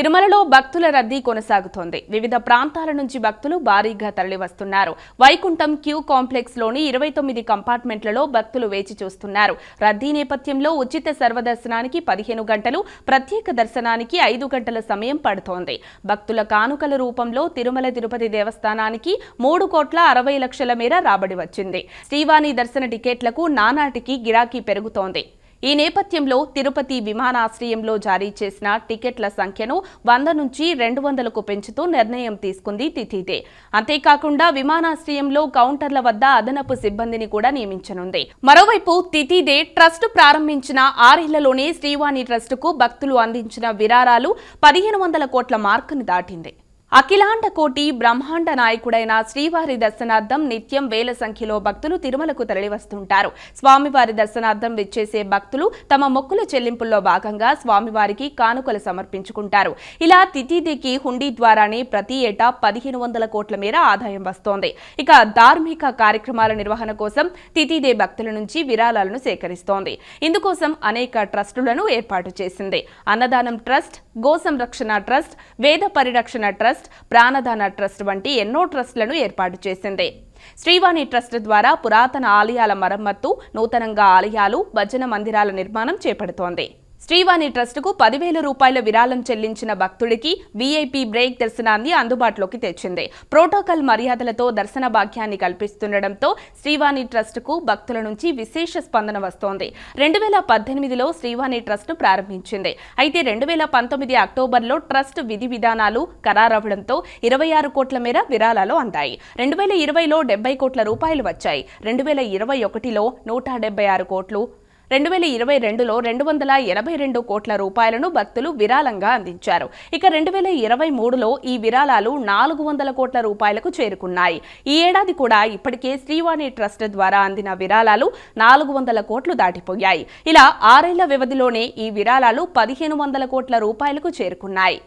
తిరుమలలో భక్తుల రద్దీ కొనసాగుతోంది. వివిధ ప్రాంతాల నుంచి భక్తులు భారీగా తరలివస్తున్నారు. వైకుంఠం క్యూ కాంప్లెక్స్లోని ఇరవై తొమ్మిది కంపార్ట్మెంట్లలో భక్తులు వేచి చూస్తున్నారు. రద్దీ నేపథ్యంలో ఉచిత సర్వదర్శనానికి పదిహేను గంటలు ప్రత్యేక దర్శనానికి ఐదు గంటల సమయం పడుతోంది. భక్తుల కానుకల రూపంలో తిరుమల తిరుపతి దేవస్థానానికి మూడు కోట్ల అరవై లక్షల మేర రాబడి వచ్చింది. శ్రీవాణి దర్శన టికెట్లకు నానాటికి గిరాకీ పెరుగుతోంది. ఈ నేపథ్యంలో తిరుపతి విమానాశ్రయంలో జారీ చేసిన టికెట్ల సంఖ్యను వంద నుంచి రెండు వందలకు పెంచుతూ నిర్ణయం తీసుకుంది తిథిదే అంతేకాకుండా విమానాశ్రయంలో కౌంటర్ల వద్ద అదనపు సిబ్బందిని కూడా నియమించనుంది. మరోవైపు తిథిదే ట్రస్ట్ ప్రారంభించిన ఆరేళ్ళలోనే శ్రీవాణి ట్రస్టుకు భక్తులు అందించిన విరారాలు పదిహేను వందల కోట్ల మార్కును దాటింది. అఖిలాండ కోటి బ్రహ్మాండ నాయకుడైన శ్రీవారి దర్శనార్థం నిత్యం వేల సంఖ్యలో భక్తులు తిరుమలకు తరలివస్తుంటారు. స్వామివారి దర్శనార్థం విచ్చేసే భక్తులు తమ మొక్కుల చెల్లింపుల్లో భాగంగా స్వామివారికి కానుకలు సమర్పించుకుంటారు. ఇలా తిథిదికి హుండీ ద్వారానే ప్రతి ఏటా పదిహేను వందల కోట్ల మేర ఆదాయం వస్తోంది. ఇక ధార్మిక కార్యక్రమాల నిర్వహణ కోసం తిథిదే భక్తుల నుంచి విరాళాలను సేకరిస్తోంది. ఇందుకోసం అనేక ట్రస్టులను ఏర్పాటు చేసింది. అన్నదానం ట్రస్ట్ గోసంరక్షణ ట్రస్ట్ వేద పరిరక్షణ ట్రస్ట్ ప్రాణదాన ట్రస్ట్ వంటి ఎన్నో ట్రస్టులను ఏర్పాటు చేసింది. శ్రీవాణి ట్రస్ట్ ద్వారా పురాతన ఆలయాల మరమ్మత్తు నూతనంగా ఆలయాలు భజన మందిరాల నిర్మాణం చేపడుతోంది. శ్రీవాణి ట్రస్టుకు పదివేల రూపాయల విరాళం చెల్లించిన భక్తుడికి వీఐపీ బ్రేక్ దర్శనాన్ని అందుబాటులోకి తెచ్చింది. ప్రోటోకాల్ మర్యాదలతో దర్శన భాగ్యాన్ని కల్పిస్తుండటంతో శ్రీవాణి ట్రస్టుకు భక్తుల నుంచి విశేష స్పందన వస్తోంది. రెండు వేల పద్దెనిమిదిలో శ్రీవాణి ట్రస్ట్ను ప్రారంభించింది. అయితే రెండు వేల పంతొమ్మిది అక్టోబర్లో ట్రస్ట్ విధి విధానాలు ఖరారవ్వడంతో ఇరవై ఆరు కోట్ల మేర విరాళాలు అందాయి. రెండు వేల ఇరవైలో డెబ్బై కోట్ల రూపాయలు వచ్చాయి. రెండు వేల ఇరవై ఒకటిలో నూట డెబ్బై ఆరు కోట్లు రెండు వేల ఇరవై రెండులో రెండు వందల ఎనభై రెండు కోట్ల రూపాయలను భక్తులు విరాళంగా అందించారు. ఇక రెండు వేల ఇరవై మూడులో ఈ విరాళాలు నాలుగు వందల కోట్ల రూపాయలకు చేరుకున్నాయి. ఈ ఏడాది కూడా ఇప్పటికే శ్రీవాణి ట్రస్ట్ ద్వారా అందిన విరాళాలు నాలుగు వందల కోట్లు దాటిపోయాయి. ఇలా ఆరేళ్ళ వ్యవధిలోనే ఈ విరాళాలు పదిహేను వందల కోట్ల రూపాయలకు చేరుకున్నాయి.